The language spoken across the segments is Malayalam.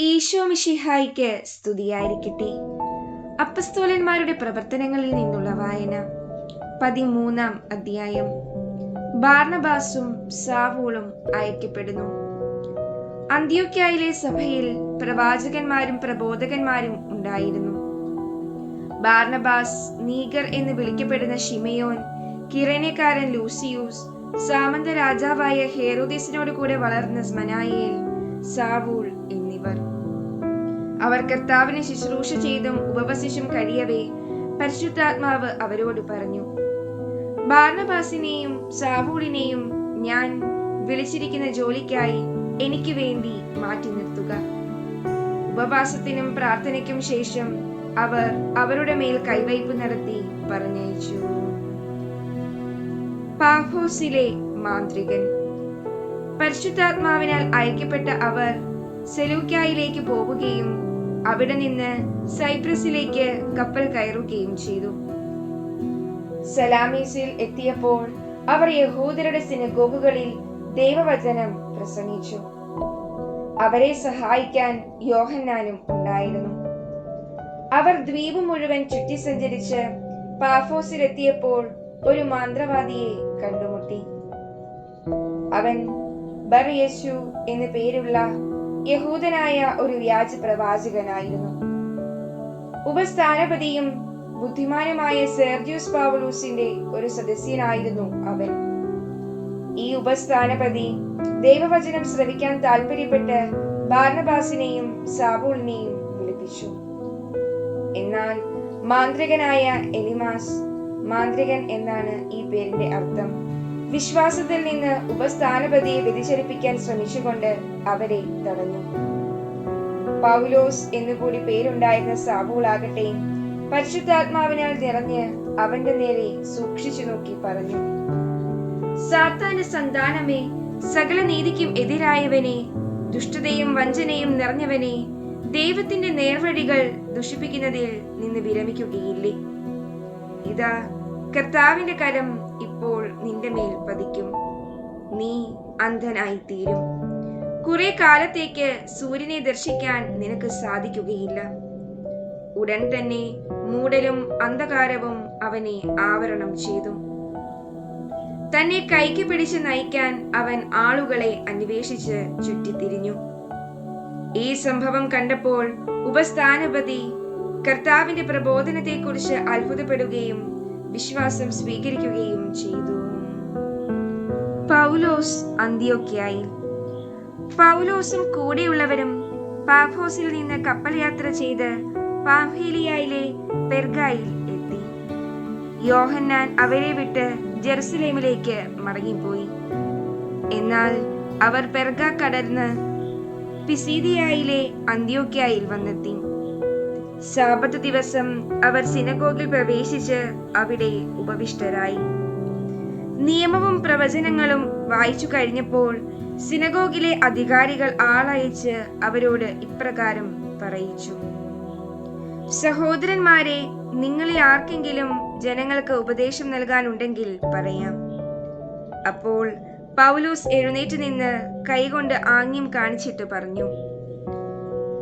ഈശോ മിഷിഹായിക്ക് സ്തുതിയായിരിക്കട്ടെ. അപ്പസ്തോലന്മാരുടെ പ്രവർത്തനങ്ങളിൽ നിന്നുള്ള വായന പതിമൂന്നാം അധ്യായം. ബാർണബാസും സാവൂളും അയക്കപ്പെടുന്നു. അന്ത്യോക്യായിലെ സഭയിൽ പ്രവാചകന്മാരും പ്രബോധകന്മാരും ഉണ്ടായിരുന്നു. ബാർണബാസ് നീഗർ എന്ന് വിളിക്കപ്പെടുന്ന ഷിമയോൻ കിരണക്കാരൻ ലൂസിയൂസ് സാമന്ത രാജാവായ ഹേറോദീസിനോട് കൂടെ വളർന്ന സ്മനായേൽ സാവൂൾ അവർ കർത്താവിനെ ശുശ്രൂഷ ചെയ്തും ഉപവസിച്ചും കഴിയവേ പരിശുദ്ധാത്മാവ് അവരോട് പറഞ്ഞു ബാർണബാസിനെയും സാവൂളിനെയും ഞാൻ വിളിച്ചിരിക്കുന്ന ജോലിക്കായി എനിക്ക് വേണ്ടി മാറ്റി നിർത്തുക. ഉപവാസത്തിനും പ്രാർത്ഥനയ്ക്കും ശേഷം അവർ അവരുടെ മേൽ കൈവയ്പ് നടത്തി പറഞ്ഞയച്ചു. പാഫോസിലെ മാന്ത്രികൻ. പരിശുദ്ധാത്മാവിനാൽ അയക്കപ്പെട്ട അവർ സെലൂക്കായിലേക്ക് പോവുകയും അവിടെ നിന്ന് സൈപ്രസിലേക്ക് കപ്പൽ കയറുകയും ചെയ്തു. സലാമീസിൽ എത്തിയപ്പോൾ അവർ യഹൂദരുടെ സിനഗോഗുകളിൽ ദൈവവചനം പ്രസംഗിച്ചു. അവരെ സഹായിക്കാൻ യോഹന്നാനും ഉണ്ടായിരുന്നു. അവർ ദ്വീപ് മുഴുവൻ ചുറ്റി സഞ്ചരിച്ച് പാഫോസിലെത്തിയപ്പോൾ ഒരു മന്ത്രവാദിയെ കണ്ടുമുട്ടി. അവൻ ബർ യേശു എന്നു പേരുള്ള യഹൂദനായ ഒരു വ്യാജ പ്രവാചകനായിരുന്നു ഉപസ്ഥാനപതിയും ബുദ്ധിമാനുമായ സെർജ്യൂസ് പാവലൂസിന്റെ ഒരു സദസ്യനായിരുന്നു അവൻ. ഈ ഉപസ്ഥാനപതി ദൈവവചനം ശ്രവിക്കാൻ താല്പര്യപ്പെട്ട് ബാർണബാസിനെയും സാബൂളിനെയും വിളിപ്പിച്ചു. എന്നാൽ മാന്ത്രികനായ എലിമാസ് മാന്ത്രികൻ എന്നാണ് ഈ പേരിന്റെ അർത്ഥം. വിശ്വാസത്തിൽ നിന്ന് ഉപസ്ഥാനപതിയെ വ്യതിചലിപ്പിക്കാൻ ശ്രമിച്ചുകൊണ്ട് അവരെ തടഞ്ഞു. പൗലോസ് എന്നുകൂടി പേരുണ്ടായിരുന്ന സാബുളാകട്ടെ പരിശുദ്ധാത്മാവിനാൽ നിറഞ്ഞ് അവന്റെ നേരെ സൂക്ഷിച്ചു നോക്കി പറഞ്ഞു സാത്താന്റെ സന്താനമേ സകല നീതിക്കും എതിരായവനെ ദുഷ്ടതയും വഞ്ചനയും നിറഞ്ഞവനെ ദൈവത്തിന്റെ നേർവഴികൾ ദുഷിപ്പിക്കുന്നതിൽ നിന്ന് വിരമിക്കുകയില്ലേ? ഇതാ കർത്താവിന്റെ കരം ഇപ്പോൾ നിന്റെ മേൽ പതിക്കും. നീ അന്ധനായി തീരും കുറെ കാലത്തേക്ക് സൂര്യനെ ദർശിക്കാൻ നിനക്ക് സാധിക്കുകയില്ല. ഉടൻ തന്നെ മൂടലും അന്ധകാരവും അവനെ ആവരണം ചെയ്തു. തന്നെ കൈക്ക് പിടിച്ച് നയിക്കാൻ അവൻ ആളുകളെ അന്വേഷിച്ച് ചുറ്റിത്തിരിഞ്ഞു. ഈ സംഭവം കണ്ടപ്പോൾ ഉപസ്ഥാനപതി കർത്താവിന്റെ പ്രബോധനത്തെക്കുറിച്ച് അത്ഭുതപ്പെടുകയും വിശ്വാസം സ്വീകരിക്കുകയും ചെയ്തു. പൗലോസ് അന്ത്യോക്യായി. പൗലോസും കൂടെയുള്ളവരും പാഫോസിൽ നിന്ന് കപ്പൽ യാത്ര ചെയ്ത് പാംഫീലിയയിലെ പെർഗായിൽ എത്തി. യോഹന്നാൻ അവരെ വിട്ട് ജെറുസലേമിലേക്ക് മടങ്ങിപ്പോയി. എന്നാൽ അവർ പെർഗ കടന്ന് പിസീദിയയിലെ അന്ത്യോക്യയിൽ വന്നെത്തി. സാപത്ത് ദിവസം അവർ സിനഗോഗിൽ പ്രവേശിച്ച് അവിടെ ഉപവിഷ്ടരായി. നിയമവും പ്രവചനങ്ങളും വായിച്ചു കഴിഞ്ഞപ്പോൾ സിനഗോഗിലെ അധികാരികൾ ആളയച്ച് അവരോട് ഇപ്രകാരം പറയിച്ചു. സഹോദരന്മാരെ നിങ്ങളിൽ ആർക്കെങ്കിലും ജനങ്ങൾക്ക് ഉപദേശം നൽകാനുണ്ടെങ്കിൽ പറയാം. അപ്പോൾ പൗലൂസ് എഴുന്നേറ്റ് നിന്ന് കൈകൊണ്ട് ആംഗ്യം കാണിച്ചിട്ട് പറഞ്ഞു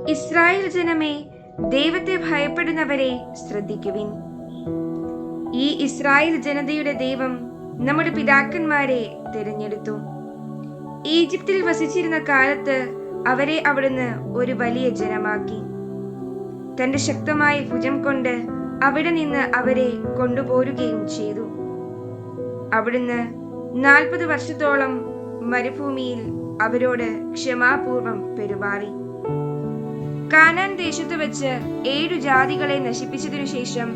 ഇസ്രായേൽ ജനമേ ദൈവത്തെ ഭയപ്പെടുന്നവരെ ശ്രദ്ധിക്കുവിൻ. ഈ ഇസ്രായേൽ ജനതയുടെ ദൈവം നമ്മുടെ പിതാക്കന്മാരെ തിരഞ്ഞെടുത്തു. ഈജിപ്തിൽ വസിച്ചിരുന്ന കാലത്ത് അവരെ അവിടുന്ന് ഒരു വലിയ ജനമാക്കി. തന്റെ ശക്തമായ ഭുജം കൊണ്ട് അവിടെ നിന്ന് അവരെ കൊണ്ടുപോരുകയും ചെയ്തു. അവിടുന്ന് നാൽപ്പത് വർഷത്തോളം മരുഭൂമിയിൽ അവരോട് ക്ഷമാപൂർവം പെരുമാറി. കാനാൻ ദേശത്ത് വെച്ച് ഏഴു ജാതികളെ നശിപ്പിച്ചതിനു ശേഷം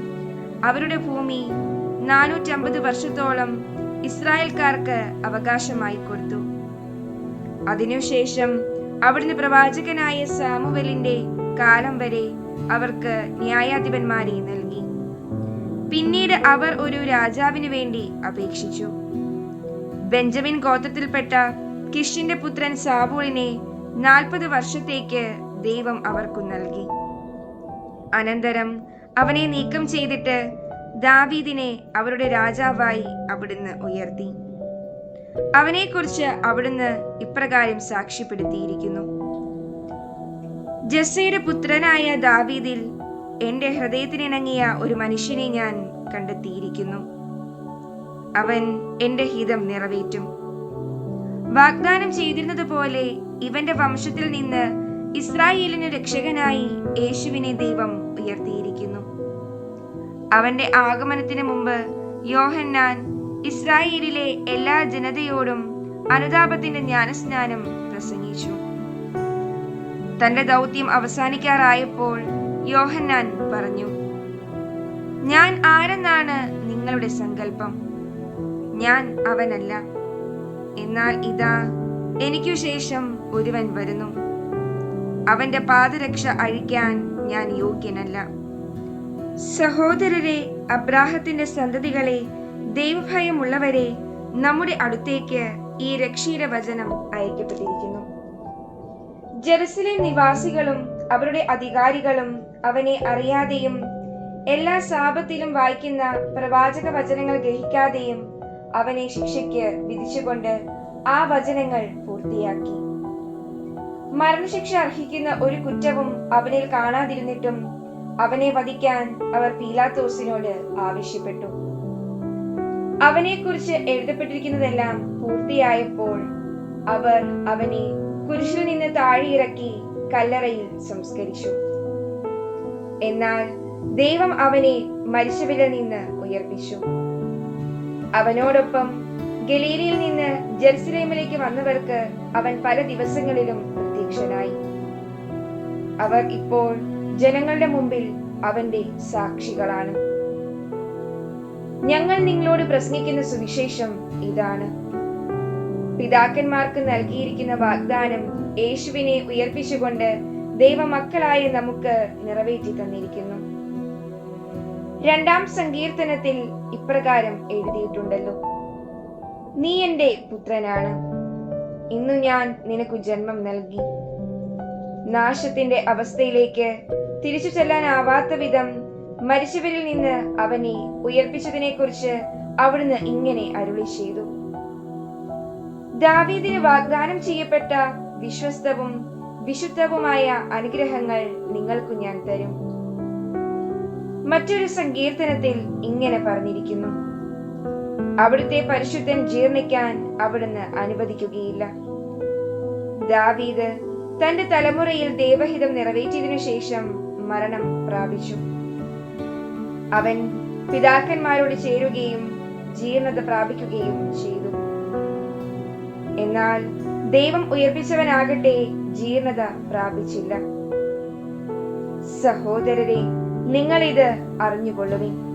അവരുടെ ഭൂമി നാനൂറ്റമ്പത് വർഷത്തോളം ഇസ്രായേൽക്കാർക്ക് അവകാശമായി കൊടുത്തു. അതിനുശേഷം അവിടുന്ന് പ്രവാചകനായ സാമുവലിന്റെ കാലം വരെ അവർക്ക് ന്യായാധിപന്മാരെ നൽകി. പിന്നീട് അവർ ഒരു രാജാവിന് വേണ്ടി അപേക്ഷിച്ചു. ബെഞ്ചമിൻ ഗോത്രത്തിൽപ്പെട്ട കിഷിന്റെ പുത്രൻ സാബൂളിനെ നാൽപ്പത് വർഷത്തേക്ക് ദൈവം അവർക്കു നൽകി. അനന്തരം അവനെ നീക്കം ചെയ്തിട്ട് ദാവീദിനെ അവരുടെ രാജാവായി അവിടുന്ന് ഉയർത്തി. അവനെക്കുറിച്ച് അവിടുന്ന് ഇപ്രകാരം സാക്ഷ്യപ്പെടുത്തിയിരിക്കുന്നു. ജസ്സയുടെ പുത്രനായ ദാവീദിൽ എന്റെ ഹൃദയത്തിനിണങ്ങിയ ഒരു മനുഷ്യനെ ഞാൻ കണ്ടെത്തിയിരിക്കുന്നു. അവൻ എന്റെ ഹിതം നിറവേറ്റും. വാഗ്ദാനം ചെയ്തിരുന്നത് പോലെ ഇവന്റെ വംശത്തിൽ നിന്ന് ഇസ്രായേലിന് രക്ഷകനായി യേശുവിനെ ദൈവം ഉയർത്തിയിരിക്കുന്നു. അവന്റെ ആഗമനത്തിന് മുമ്പ് യോഹന്നാൻ ഇസ്രായേലിലെ എല്ലാ ജനതയോടും അനുതാപത്തിന്റെ ജ്ഞാനസ്നാനം പ്രസംഗിച്ചു. തന്റെ ദൗത്യം അവസാനിക്കാറായപ്പോൾ യോഹന്നാൻ പറഞ്ഞു ഞാൻ ആരെന്നാണ് നിങ്ങളുടെ സങ്കല്പം? ഞാൻ അവനല്ല. എന്നാൽ ഇതാ എനിക്കു ശേഷം ഒരുവൻ വരുന്നു. അവന്റെ പാദരക്ഷ അഴിക്കാൻ ഞാൻ യോഗ്യനല്ല. സഹോദരരെ അബ്രാഹത്തിന്റെ സന്തതികളെ ദൈവഭയമുള്ളവരെ നമ്മുടെ അടുത്തേക്ക് ഈ രക്ഷയുടെ വചനം അയക്കപ്പെട്ടിരിക്കുന്നു. ജെറുസലേം നിവാസികളും അവരുടെ അധികാരികളും അവനെ അറിയാതെയും എല്ലാ ശാപത്തിലും വായിക്കുന്ന പ്രവാചക വചനങ്ങൾ ഗ്രഹിക്കാതെയും അവനെ ശിക്ഷയ്ക്ക് വിധിച്ചുകൊണ്ട് ആ വചനങ്ങൾ പൂർത്തിയാക്കി. മരണശിക്ഷ അർഹിക്കുന്ന ഒരു കുറ്റവും അവനിൽ കാണാതിരുന്നിട്ടും അവനെ വധിക്കാൻ അവർ പീലാത്തോസിനോട് ആവശ്യപ്പെട്ടു. അവനെ കുറിച്ച് എഴുതപ്പെട്ടിരിക്കുന്നതെല്ലാം പൂർത്തിയായപ്പോൾ അവർ അവനെ കുരിശിൽ നിന്ന് താഴെയിറക്കി കല്ലറയിൽ സംസ്കരിച്ചു. എന്നാൽ ദൈവം അവനെ മരിച്ചവരിൽ നിന്ന് ഉയർപ്പിച്ചു. അവനോടൊപ്പം ഗലീലിയിൽ നിന്ന് ജെറുസലേമിലേക്ക് വന്നവർക്ക് അവൻ പല ദിവസങ്ങളിലും പ്രത്യക്ഷനായി അവർ ഇപ്പോൾ ജനങ്ങളുടെ മുമ്പിൽ അവന്റെ സാക്ഷികളാണ്. ഞങ്ങൾ നിങ്ങളോട് പ്രസംഗിക്കുന്ന സുവിശേഷം ഇതാണ്. പിതാക്കന്മാർക്ക് നൽകിയിരിക്കുന്ന വാഗ്ദാനം യേശുവിനെ ഉയർപ്പിച്ചുകൊണ്ട് ദൈവമക്കളായ നമുക്ക് നിറവേറ്റി തന്നിരിക്കുന്നു. രണ്ടാം സങ്കീർത്തനത്തിൽ ഇപ്രകാരം എഴുതിയിട്ടുണ്ടല്ലോ. നീ എന്റെ പുത്രനാണ്. ഇന്നു ഞാൻ നിനക്കു ജന്മം നൽകി. നാശത്തിന്റെ അവസ്ഥയിലേക്ക് തിരിച്ചു ചെല്ലാനാവാത്ത വിധം മരിച്ചവരിൽ നിന്ന് അവനെ ഉയർപ്പിച്ചതിനെ കുറിച്ച് അവിടുന്ന് ഇങ്ങനെ അരുളി ചെയ്തു. ദാവീദിന് വാഗ്ദാനം ചെയ്യപ്പെട്ട വിശ്വസ്തവും വിശുദ്ധവുമായ അനുഗ്രഹങ്ങൾ നിങ്ങൾക്കു ഞാൻ തരും. മറ്റൊരു സങ്കീർത്തനത്തിൽ ഇങ്ങനെ പറഞ്ഞിരിക്കുന്നു. അവിടുത്തെ പരിശുദ്ധൻ ജീർണിക്കാൻ അവിടുന്ന് അനുവദിക്കുകയില്ല. ദാവീദ് തന്റെ തലമുറയിൽ ദേവഹിതം നിറവേറ്റിയതിനു ശേഷം മരണം പ്രാപിച്ചു. അവൻ പിതാക്കന്മാരോട് ചേരുകയും ജീർണത പ്രാപിക്കുകയും ചെയ്തു. എന്നാൽ ദൈവം ഉയർപ്പിച്ചവനാകട്ടെ ജീർണത പ്രാപിച്ചില്ല. സഹോദരരെ നിങ്ങൾ ഇത് അറിഞ്ഞുകൊള്ളുവിൻ.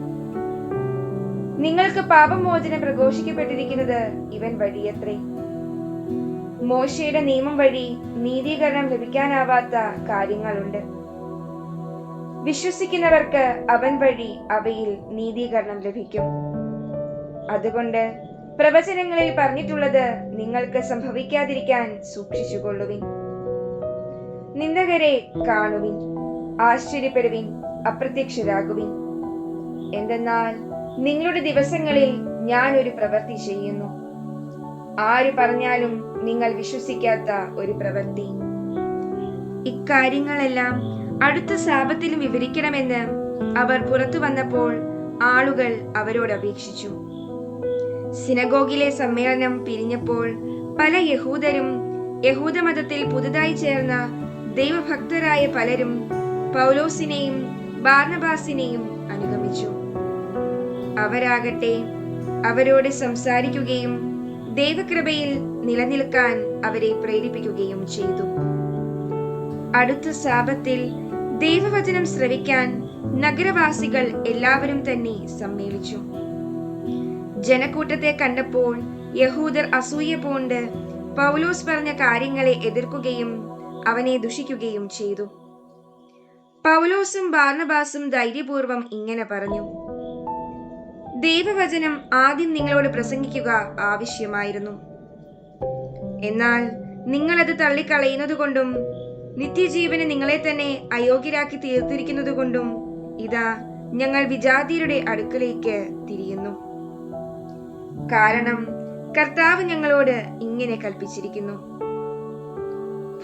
നിങ്ങൾക്ക് പാപമോചനം പ്രഘോഷിക്കപ്പെട്ടിരിക്കുന്നത് ഇവൻ വഴിയത്രേ. മോശയുടെ നിയമം വഴി നീതീകരണം ലഭിക്കാനാവാത്ത കാര്യങ്ങളുണ്ട്. വിശ്വസിക്കുന്നവർക്ക് അവൻ വഴി അവയിൽ നീതീകരണം ലഭിക്കും. അതുകൊണ്ട് പ്രവചനങ്ങളിൽ പറഞ്ഞിട്ടുള്ളത് നിങ്ങൾക്ക് സംഭവിക്കാതിരിക്കാൻ സൂക്ഷിച്ചുകൊള്ളുവിൻ. നിന്ദകരെ കാണുവിൻ ആശ്ചര്യപ്പെടുവിൻ അപ്രത്യക്ഷരാകുവിൻ. എന്തെന്നാൽ നിങ്ങളുടെ ദിവസങ്ങളിൽ ഞാൻ ഒരു പ്രവൃത്തി ചെയ്യുന്നു. ആര് പറഞ്ഞാലും നിങ്ങൾ വിശ്വസിക്കാത്ത ഒരു പ്രവൃത്തി. ഇക്കാര്യങ്ങളെല്ലാം അടുത്ത സാപത്തിലും വിവരിക്കണമെന്ന് അവർ പുറത്തു വന്നപ്പോൾ ആളുകൾ അവരോട് അപേക്ഷിച്ചു. സിനഗോഗിലെ സമ്മേളനം പിരിഞ്ഞപ്പോൾ പല യഹൂദരും യഹൂദമതത്തിൽ പുതുതായി ചേർന്ന ദൈവഭക്തരായ പലരും പൗലോസിനെയും ബാർണബാസിനെയും അവരാകട്ടെ. അവരോട് സംസാരിക്കുകയും ദൈവകൃപയിൽ നിലനിൽക്കാൻ അവരെ പ്രേരിപ്പിക്കുകയും ചെയ്തു. അടുത്ത സാപത്തിൽ ദൈവവചനം ശ്രവിക്കാൻ നഗരവാസികൾ എല്ലാവരും തന്നെ സമ്മേളിച്ചു. ജനക്കൂട്ടത്തെ കണ്ടപ്പോൾ യഹൂദർ അസൂയ പൂണ്ട് പൗലോസ് പറഞ്ഞ കാര്യങ്ങളെ എതിർക്കുകയും അവനെ ദുഷിക്കുകയും ചെയ്തു. പൗലോസും ബാർണബാസും ധൈര്യപൂർവം ഇങ്ങനെ പറഞ്ഞു. ദൈവവചനം ആദ്യം നിങ്ങളോട് പ്രസംഗിക്കുക ആവശ്യമായിരുന്നു. എന്നാൽ നിങ്ങളത് തള്ളിക്കളയുന്നത് കൊണ്ടും നിത്യജീവന് നിങ്ങളെ തന്നെ അയോഗ്യരാക്കി തീർത്തിരിക്കുന്നത് കൊണ്ടും ഇതാ ഞങ്ങൾ വിജാതിയുടെ അടുക്കലേക്ക് തിരിയുന്നു. കാരണം കർത്താവ് ഞങ്ങളോട് ഇങ്ങനെ കൽപ്പിച്ചിരിക്കുന്നു.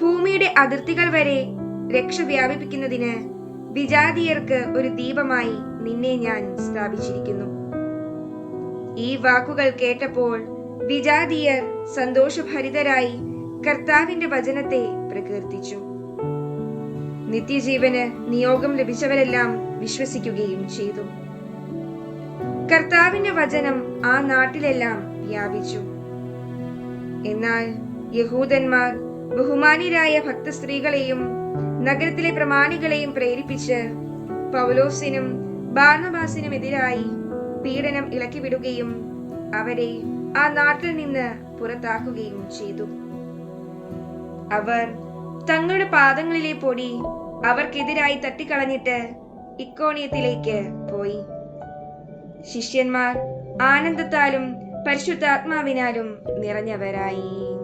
ഭൂമിയുടെ അതിർത്തികൾ വരെ രക്ഷ വ്യാപിപ്പിക്കുന്നതിന് വിജാതീയർക്ക് ഒരു ദീപമായി നിന്നെ ഞാൻ സ്ഥാപിച്ചിരിക്കുന്നു. ഈ വാക്കുകൾ കേട്ടപ്പോൾ വിജാതിയർ സന്തോഷഭരിതരായി കർത്താവിന്റെ വചനത്തെ പ്രകീർത്തിച്ചു. നിത്യജീവന് നിയോഗം ലഭിച്ചവരെല്ലാം വിശ്വസിക്കുകയും ചെയ്തു. കർത്താവിന്റെ വചനം ആ നാട്ടിലെല്ലാം വ്യാപിച്ചു. എന്നാൽ യഹൂദന്മാർ ബഹുമാനിരായ ഭക്ത ഭക്തസ്ത്രീകളെയും നഗരത്തിലെ പ്രമാണികളെയും പ്രേരിപ്പിച്ച് പൗലോസിനും ബാർണബാസിനും എതിരായി പീഡനം ഇളക്കിവിടുകയും അവരെ ആ നാട്ടിൽ നിന്ന് പുറത്താക്കുകയും ചെയ്തു. അവർ തങ്ങളുടെ പാദങ്ങളിലെ പൊടി അവർക്കെതിരായി തട്ടിക്കളഞ്ഞിട്ട് ഇക്കോണിയത്തിലേക്ക് പോയി. ശിഷ്യന്മാർ ആനന്ദത്താലും പരിശുദ്ധാത്മാവിനാലും നിറഞ്ഞവരായി.